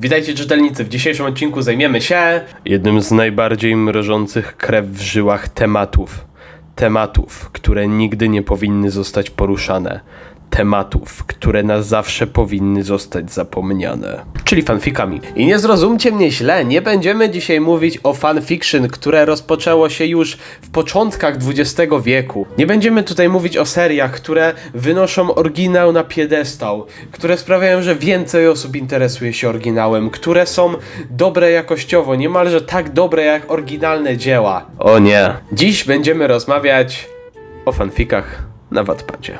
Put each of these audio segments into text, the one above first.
Witajcie czytelnicy, w dzisiejszym odcinku zajmiemy się jednym z najbardziej mrożących krew w żyłach tematów. Tematów, które nigdy nie powinny zostać poruszane. Tematów, które na zawsze powinny zostać zapomniane. Czyli fanfikami. I nie zrozumcie mnie źle, nie będziemy dzisiaj mówić o fanfiction, które rozpoczęło się już w początkach XX wieku. Nie będziemy tutaj mówić o seriach, które wynoszą oryginał na piedestał, które sprawiają, że więcej osób interesuje się oryginałem, które są dobre jakościowo, niemalże tak dobre jak oryginalne dzieła. O nie. Dziś będziemy rozmawiać o fanfikach na Wattpadzie.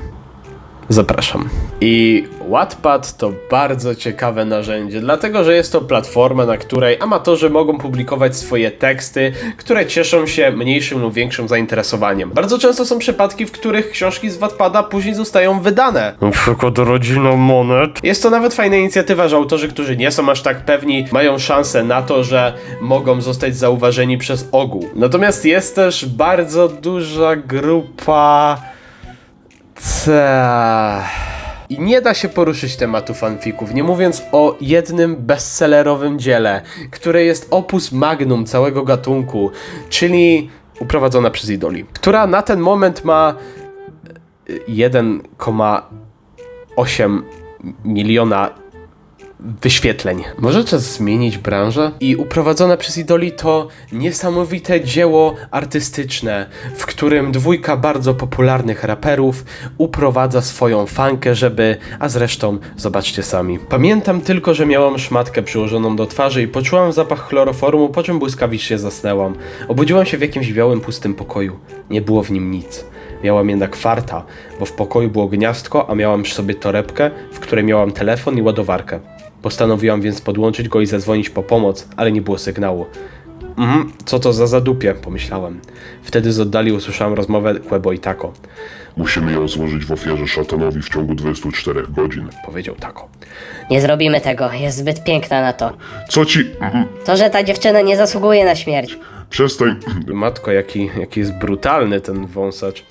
Zapraszam. I Wattpad to bardzo ciekawe narzędzie, dlatego że jest to platforma, na której amatorzy mogą publikować swoje teksty, które cieszą się mniejszym lub większym zainteresowaniem. Bardzo często są przypadki, w których książki z Wattpada później zostają wydane. Na przykład Rodzina Monet. Jest to nawet fajna inicjatywa, że autorzy, którzy nie są aż tak pewni, mają szansę na to, że mogą zostać zauważeni przez ogół. Natomiast jest też bardzo duża grupa Ta. I nie da się poruszyć tematu fanfików, nie mówiąc o jednym bestsellerowym dziele, które jest opus magnum całego gatunku, czyli uprowadzona przez Idoli, która na ten moment ma y, 1,8 miliona wyświetleń. Może czas zmienić branżę? I uprowadzone przez Idoli to niesamowite dzieło artystyczne, w którym dwójka bardzo popularnych raperów uprowadza swoją fankę, żeby, a zresztą zobaczcie sami. Pamiętam tylko, że miałam szmatkę przyłożoną do twarzy i poczułam zapach chloroformu, po czym błyskawicznie zasnęłam. Obudziłam się w jakimś białym, pustym pokoju. Nie było w nim nic. Miałam jednak farta, bo w pokoju było gniazdko, a miałam przy sobie torebkę, w której miałam telefon i ładowarkę. Postanowiłam więc podłączyć go i zadzwonić po pomoc, ale nie było sygnału. Mhm, co to za zadupie, pomyślałem. Wtedy z oddali usłyszałem rozmowę Quebo i Tako. Musimy ją złożyć w ofierze szatanowi w ciągu 24 godzin. Powiedział Tako. Nie zrobimy tego, jest zbyt piękna na to. Co ci... Mhm. To, że ta dziewczyna nie zasługuje na śmierć. Przestań... Matko, jaki, jaki jest brutalny ten wąsacz.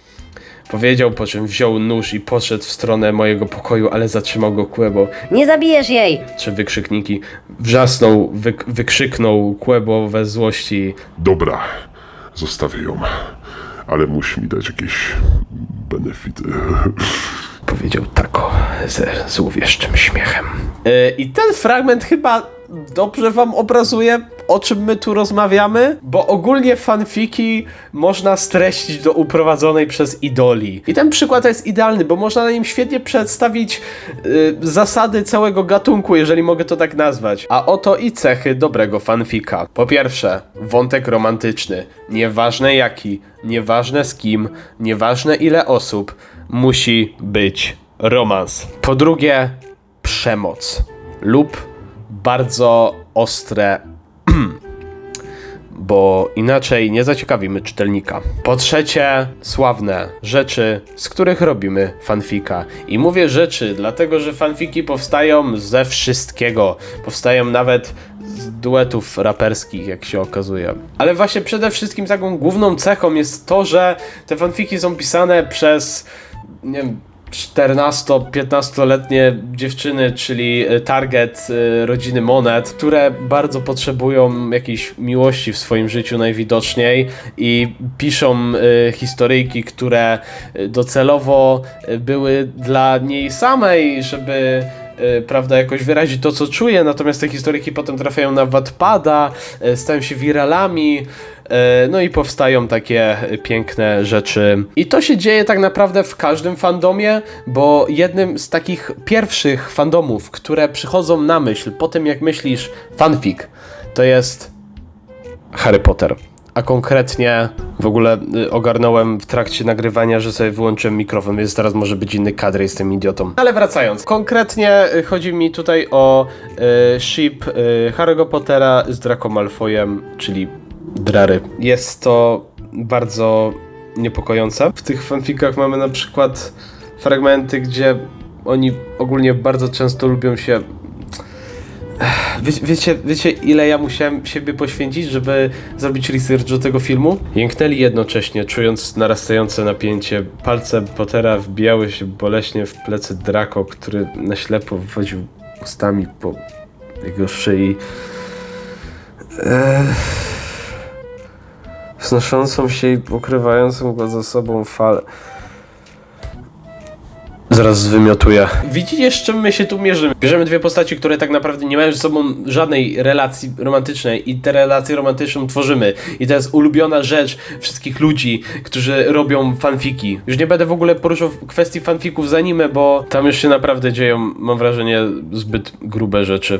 Powiedział, po czym wziął nóż i poszedł w stronę mojego pokoju, ale zatrzymał go Quebo. Nie zabijesz jej! Trzy wykrzykniki. Wrzasnął, wyk wykrzyknął Quebo we złości. Dobra, zostawię ją. Ale musi mi dać jakieś benefity. Powiedział Tako ze złowieszczym śmiechem. Yy, I ten fragment chyba dobrze wam obrazuje, o czym my tu rozmawiamy, bo ogólnie fanfiki można streścić do uprowadzonej przez idoli. I ten przykład jest idealny, bo można na nim świetnie przedstawić yy, zasady całego gatunku, jeżeli mogę to tak nazwać. A oto i cechy dobrego fanfika. Po pierwsze, wątek romantyczny. Nieważne jaki, nieważne z kim, nieważne ile osób, musi być romans. Po drugie, przemoc lub bardzo ostre bo inaczej nie zaciekawimy czytelnika. Po trzecie, sławne rzeczy, z których robimy fanfika. I mówię rzeczy, dlatego że fanfiki powstają ze wszystkiego. Powstają nawet z duetów raperskich, jak się okazuje. Ale właśnie przede wszystkim taką główną cechą jest to, że te fanfiki są pisane przez nie wiem, 14-15-letnie dziewczyny, czyli e, target e, rodziny Monet, które bardzo potrzebują jakiejś miłości w swoim życiu najwidoczniej i piszą e, historyjki, które docelowo były dla niej samej, żeby prawda, jakoś wyrazić to, co czuje, natomiast te historyki potem trafiają na Wattpada, e, stają się wiralami, e, no i powstają takie piękne rzeczy. I to się dzieje tak naprawdę w każdym fandomie, bo jednym z takich pierwszych fandomów, które przychodzą na myśl po tym, jak myślisz fanfic, to jest Harry Potter. A konkretnie w ogóle y, ogarnąłem w trakcie nagrywania, że sobie wyłączyłem mikrofon, więc teraz może być inny kadr, jestem idiotą. Ale wracając, konkretnie y, chodzi mi tutaj o y, ship y, Harry'ego Pottera z Draco Malfoyem, czyli Drary. Jest to bardzo niepokojące. W tych fanfikach mamy na przykład fragmenty, gdzie oni ogólnie bardzo często lubią się Wie, wiecie, wiecie, ile ja musiałem siebie poświęcić, żeby zrobić research do tego filmu? Jęknęli jednocześnie, czując narastające napięcie. Palce Pottera wbijały się boleśnie w plecy Draco, który na ślepo wodził ustami po jego szyi. Eee, wznoszącą się i pokrywającą go za sobą falę. Zaraz zwymiotuję. Widzicie, z czym my się tu mierzymy? Bierzemy dwie postaci, które tak naprawdę nie mają ze sobą żadnej relacji romantycznej i te relacje romantyczną tworzymy. I to jest ulubiona rzecz wszystkich ludzi, którzy robią fanfiki. Już nie będę w ogóle poruszał kwestii fanfików z anime, bo tam już się naprawdę dzieją, mam wrażenie, zbyt grube rzeczy.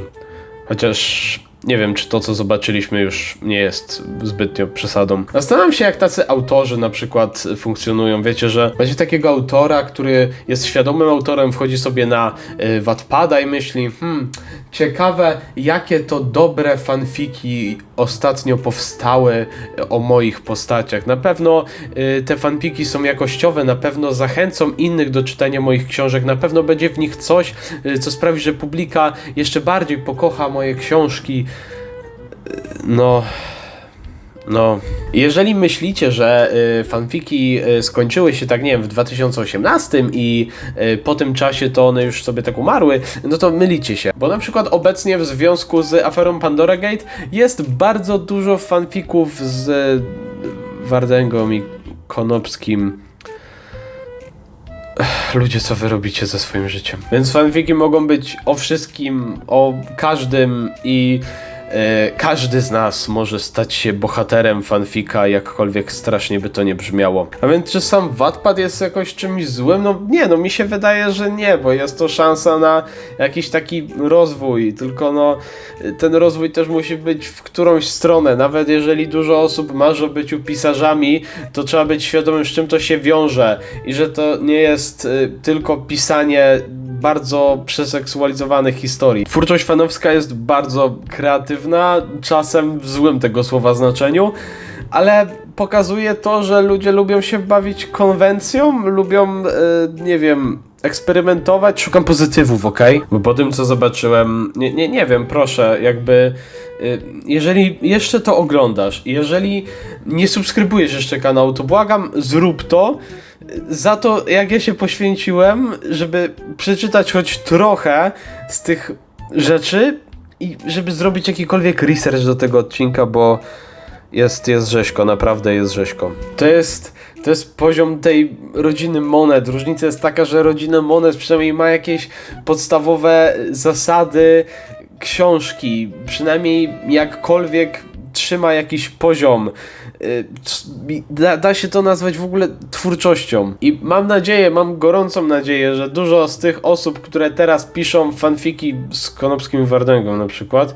Chociaż nie wiem, czy to, co zobaczyliśmy, już nie jest zbytnio przesadą. Zastanawiam się, jak tacy autorzy na przykład funkcjonują. Wiecie, że macie takiego autora, który jest świadomym autorem, wchodzi sobie na y, Wattpada i myśli, hmm, ciekawe, jakie to dobre fanfiki ostatnio powstały o moich postaciach. Na pewno y, te fanfiki są jakościowe, na pewno zachęcą innych do czytania moich książek, na pewno będzie w nich coś, y, co sprawi, że publika jeszcze bardziej pokocha moje książki. No. No, jeżeli myślicie, że y, fanfiki y, skończyły się tak, nie wiem, w 2018 i y, po tym czasie to one już sobie tak umarły, no to mylicie się. Bo na przykład obecnie w związku z aferą Pandora Gate jest bardzo dużo fanfików z y, Wardęgą i Konopskim. Ludzie, co wy robicie ze swoim życiem? Więc fanfiki mogą być o wszystkim, o każdym i każdy z nas może stać się bohaterem fanfika, jakkolwiek strasznie by to nie brzmiało. A więc czy sam Wattpad jest jakoś czymś złym? No nie, no mi się wydaje, że nie, bo jest to szansa na jakiś taki rozwój, tylko no ten rozwój też musi być w którąś stronę. Nawet jeżeli dużo osób marzy o byciu pisarzami, to trzeba być świadomym, z czym to się wiąże i że to nie jest y, tylko pisanie bardzo przeseksualizowanych historii. Twórczość fanowska jest bardzo kreatywna, czasem w złym tego słowa znaczeniu, ale pokazuje to, że ludzie lubią się bawić konwencją, lubią, y, nie wiem, eksperymentować, szukam pozytywów, ok? Bo po tym, co zobaczyłem, nie, nie, nie wiem, proszę, jakby, y, jeżeli jeszcze to oglądasz, jeżeli nie subskrybujesz jeszcze kanału, to błagam, zrób to, za to, jak ja się poświęciłem, żeby przeczytać choć trochę z tych rzeczy i żeby zrobić jakikolwiek research do tego odcinka, bo jest, jest rzeźko, naprawdę jest rzeźko. To jest, to jest poziom tej rodziny Monet. Różnica jest taka, że rodzina Monet przynajmniej ma jakieś podstawowe zasady książki, przynajmniej jakkolwiek trzyma jakiś poziom. Y, Da, da się to nazwać w ogóle twórczością. I mam nadzieję, mam gorącą nadzieję, że dużo z tych osób, które teraz piszą fanfiki z Konopskim Wardęgą na przykład,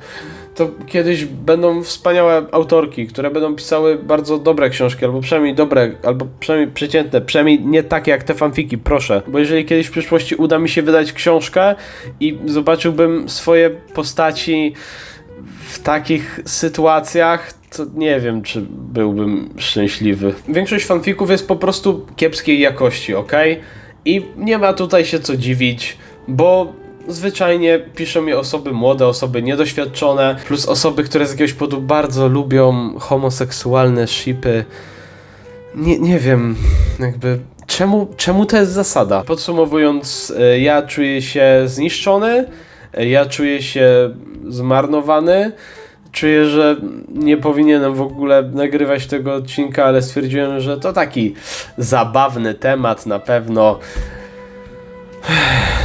to kiedyś będą wspaniałe autorki, które będą pisały bardzo dobre książki, albo przynajmniej dobre, albo przynajmniej przeciętne, przynajmniej nie takie jak te fanfiki, proszę. Bo jeżeli kiedyś w przyszłości uda mi się wydać książkę i zobaczyłbym swoje postaci takich sytuacjach, to nie wiem, czy byłbym szczęśliwy. Większość fanfików jest po prostu kiepskiej jakości, ok? I nie ma tutaj się co dziwić, bo zwyczajnie piszą je osoby młode, osoby niedoświadczone, plus osoby, które z jakiegoś powodu bardzo lubią homoseksualne shipy. Nie, nie wiem, jakby czemu, czemu to jest zasada? Podsumowując, e, ja czuję się zniszczony, ja czuję się zmarnowany. Czuję, że nie powinienem w ogóle nagrywać tego odcinka, ale stwierdziłem, że to taki zabawny temat na pewno.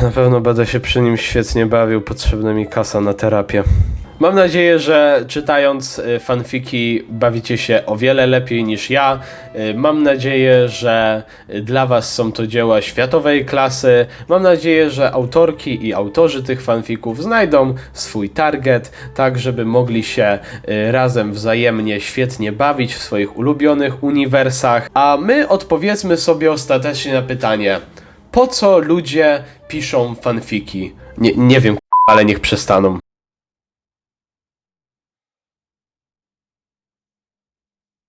Na pewno będę się przy nim świetnie bawił, potrzebna mi kasa na terapię. Mam nadzieję, że czytając y, fanfiki bawicie się o wiele lepiej niż ja. Y, Mam nadzieję, że y, dla Was są to dzieła światowej klasy. Mam nadzieję, że autorki i autorzy tych fanfików znajdą swój target, tak żeby mogli się razem wzajemnie świetnie bawić w swoich ulubionych uniwersach. A my odpowiedzmy sobie ostatecznie na pytanie: po co ludzie piszą fanfiki? Nie, nie wiem, ale niech przestaną.